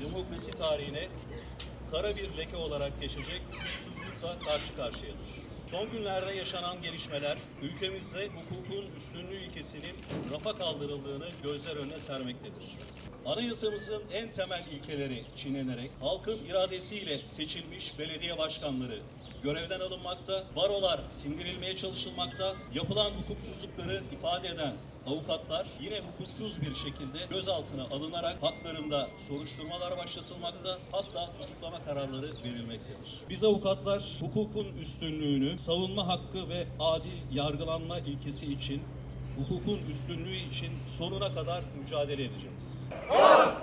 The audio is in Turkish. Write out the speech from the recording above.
demokrasi tarihine kara bir leke olarak geçecek hukuksuzlukla karşı karşıyadır. Son günlerde yaşanan gelişmeler ülkemizde hukukun üstünlüğü ilkesinin rafa kaldırıldığını gözler önüne sermektedir. Anayasamızın en temel ilkeleri çiğnenerek halkın iradesiyle seçilmiş belediye başkanları, görevden alınmakta, barolar sindirilmeye çalışılmakta, yapılan hukuksuzlukları ifade eden avukatlar yine hukuksuz bir şekilde gözaltına alınarak haklarında soruşturmalar başlatılmakta, hatta tutuklama kararları verilmektedir. Biz avukatlar hukukun üstünlüğünü, savunma hakkı ve adil yargılanma ilkesi için hukukun üstünlüğü için sonuna kadar mücadele edeceğiz. Hak!